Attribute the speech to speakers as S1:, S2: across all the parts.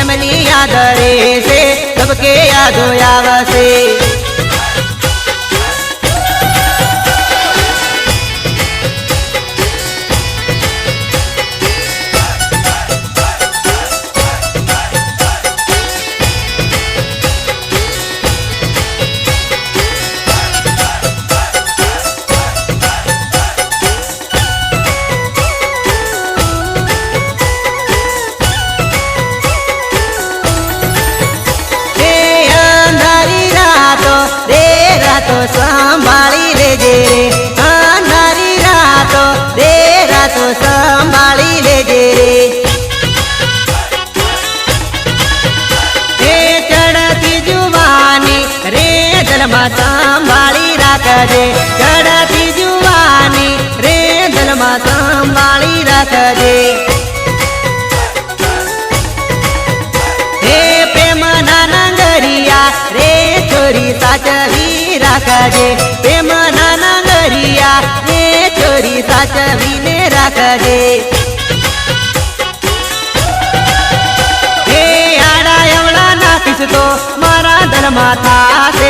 S1: एमनी याद रे से सबके याद यादो यावसे। જલમાં સંભાળી રાખજે ચડતી જુવાની રે જલમાં સંભાળી રાખજે. હે પ્રેમ નંગરિયા, રે છોરી સાચવી રાખજે. પ્રેમના નંગરિયા, રે છોરી તો મારા ધનમાં થાશે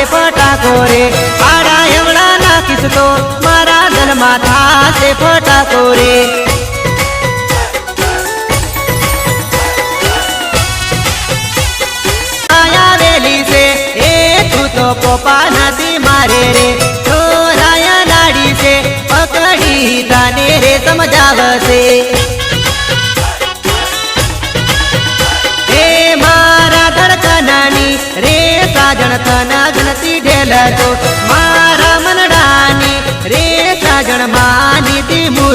S1: ફટાકો રે આડા એવડા નાખીશ તો મારા ધનમાં થાશે ફટાકો રે પોપા નથી મારે રે. છોરાયા નાડી છે. પકડી તાને રે સમજાવશે. રે તના ઢેલતો મારા મનડાની રે સાજણ માની તી મૂર્ખ